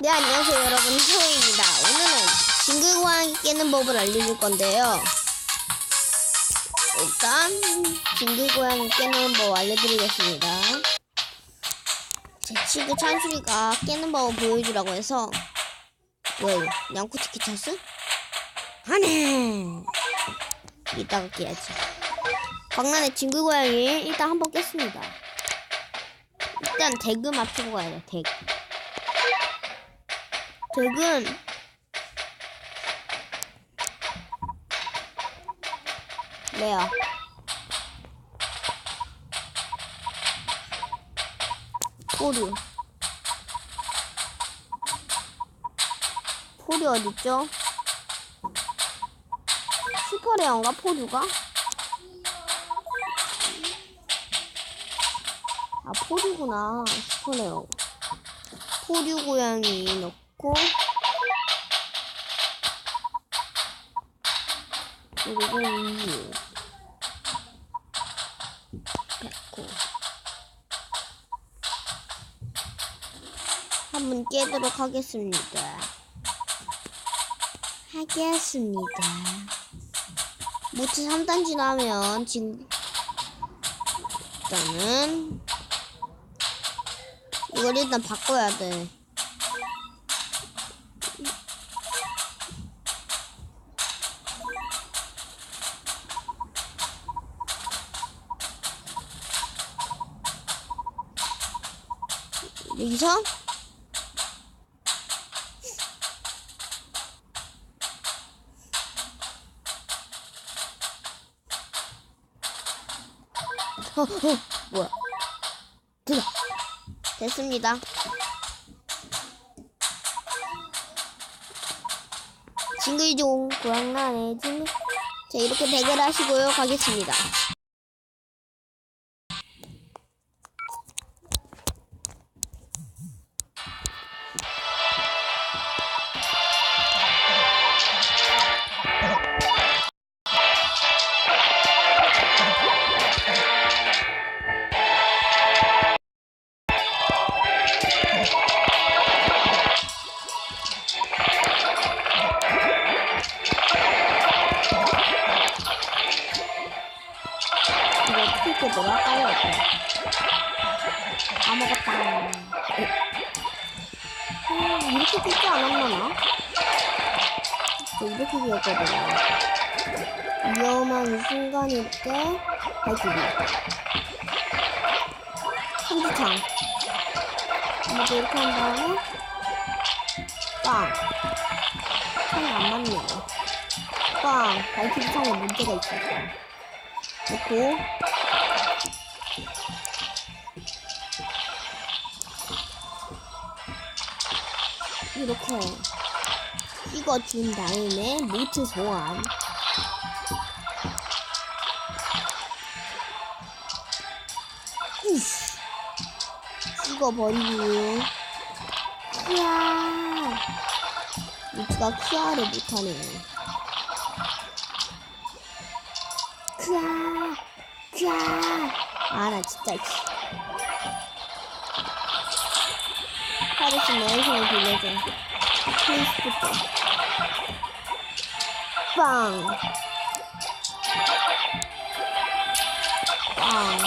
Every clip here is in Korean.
네, 안녕하세요, 여러분. 소우입니다. 오늘은 징글고양이 깨는 법을 알려줄 건데요. 일단, 징글고양이 깨는 법 알려드리겠습니다. 제 친구 찬수리가 깨는 법을 보여주라고 해서, 이거? 양코치키 찬스? 하네! 이따가 깨야지. 박란의 징글고양이 일단 한번 깼습니다. 일단 덱을 맞추고 가야 돼, 덱. 덱은 레어. 포류. 포류 어딨죠? 슈퍼레어인가? 포류가? 아 포류구나. 슈퍼레어. 포류 고양이 넣고 그리고 우유 넣고 한번 깨도록 하겠습니다. 하겠습니다. 모트 3단지 나면 지금 일단은 이걸 일단 바꿔야 돼. 여기서 어, 어, 뭐야? 됐다. 됐습니다. 징글종 고양란의 징글. 자 이렇게 대결하시고요. 가겠습니다. 어떻게 돌아가요? 아무것도 안 해. 음, 이렇게 되지 않았나? 나? 저 이렇게 되었거든요. 위험한 순간일 때 발키리. 한두창. 이렇게 이렇게 한 다음에 빵. 창이 안 맞네요. 빵. 발키리 창에 문제가 있었어요. 넣고 이렇게 찍어준 다음에 모트 소환. 찍어버리고. 키아. 모트가 키아를 못하네. 크아. 크아 아나 진짜 씨. 파리스 내손을 빌려줘 페이스부터 빵 빵.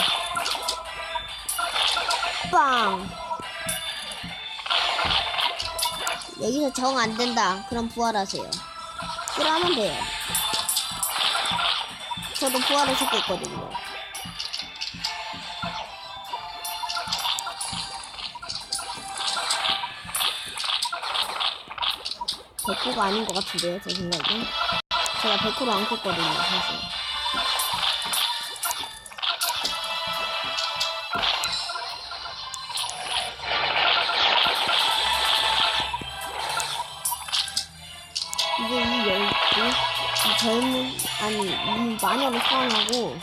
빵. 여기서 정 안 된다. 그럼 부활하세요. 그러면 돼요. 저도 부활을 찾고 있거든요. 백호가 아닌 것 같은데요, 제 생각엔. 제가 백호를 안 컸거든요, 사실. 이제 이 열, 이, 이 젊은, 아니, 이 마녀를 사용하고,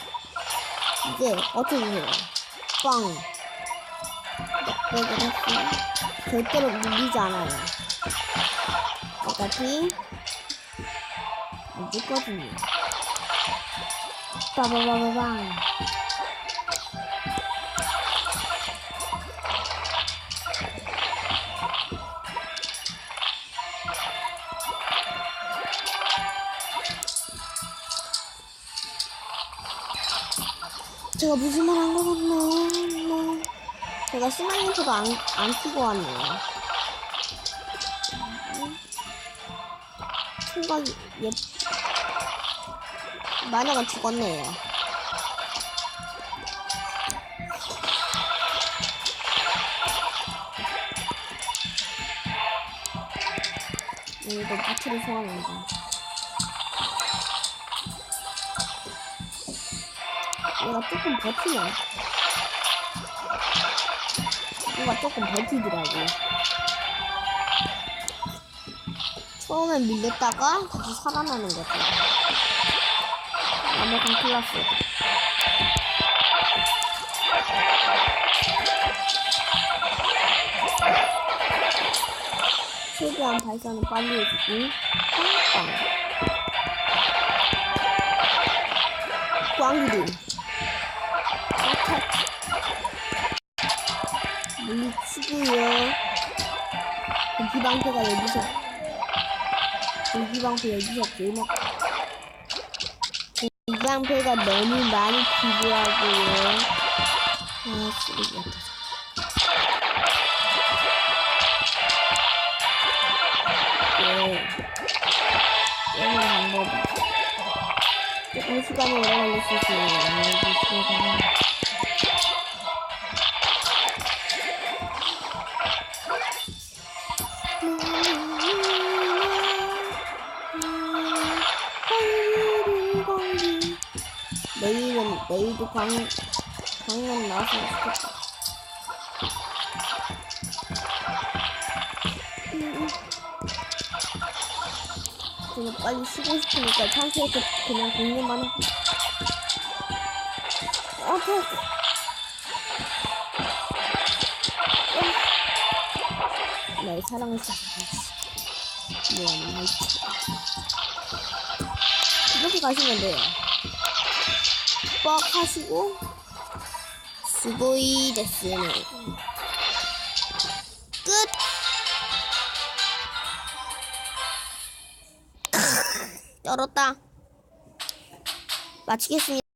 이제, 어쩌주세요. 빵. 넉백을 했으면, 절대로 밀리지 않아요. 어차피 안 죽거든요. 빠바바바방. 제가 무슨 말 한 거 같나? 뭐. 제가 스마일도 안, 안 키고 왔네요. 총각이 예 마녀가 죽었네요. 네, 이거 바트를 소환한다. 얘가 조금 버티네. 얘가 조금 버티더라고. 처음엔 밀렸다가 다시 살아나는 거지. 완벽한 클라스. 최대한 발산을 빨리 해주고, 빵빵. 꽝기둥. 물리치고요. 고기방패가 여기서 고기방패 여기서 개먹 고기방패가 너무 많이 필요하고요. 아 쓰레기 같아. 네. 깨는 방법이 조금 시간이 오래 걸릴 수 있어요. 내일도 광 광년 나왔으면 좋겠다. 음, 그냥 빨리 쉬고 싶으니까 창피해서 그냥 공부만 하고. 아파. 날 사랑했었어. 뭐야, 뭐 이렇게 가시면 돼요. 뻑 하시고 수고이 됐으네. 끝. 열었다. 마치겠습니다.